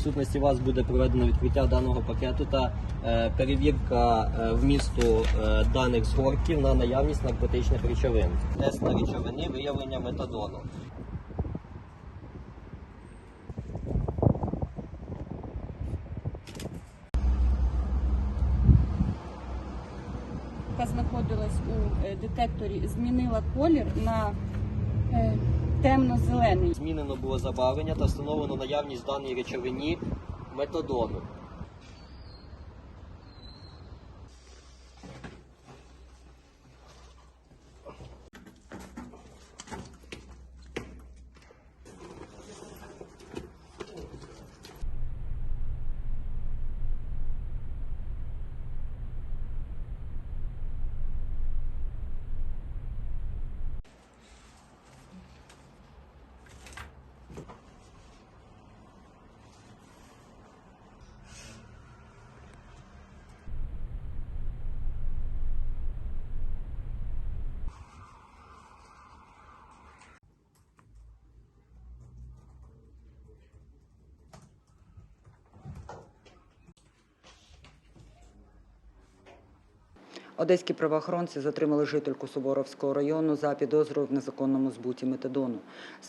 присутності вас буде проведено відкриття даного пакету та е, перевірка е, вмісту е, даних згортків на наявність наркотичних речовин. Тест на речовини, виявлення метадону. яка знаходилась у е, детекторі, змінила колір на темно-зелений. Змінено було забавлення та встановлено наявність в даній речовині метадону. Одеські правоохоронці затримали жительку Суворовського району за підозрою в незаконному збуті метадону.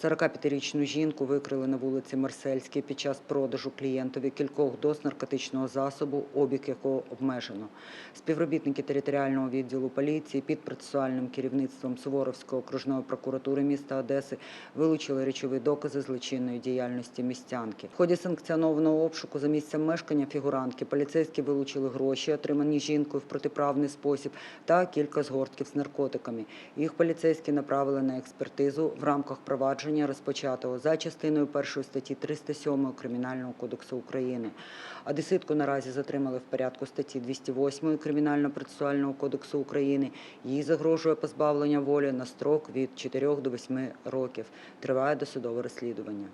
45-річну жінку викрили на вулиці Марсельській під час продажу клієнтові кількох доз наркотичного засобу, обіг якого обмежено. Співробітники територіального відділу поліції під процесуальним керівництвом Суворовської окружної прокуратури міста Одеси вилучили речові докази злочинної діяльності містянки. В ході санкціонованого обшуку за місцем мешкання фігурантки поліцейські вилучили гроші, отримані жінкою в протиправний спосіб, та кілька згортків з наркотиками. Їх поліцейські направили на експертизу в рамках провадження, розпочатого за частиною першої статті 307 Кримінального кодексу України. Одеситку наразі затримали в порядку статті 208 Кримінально-процесуального кодексу України. Їй загрожує позбавлення волі на строк від 4 до 8 років. Триває досудове розслідування.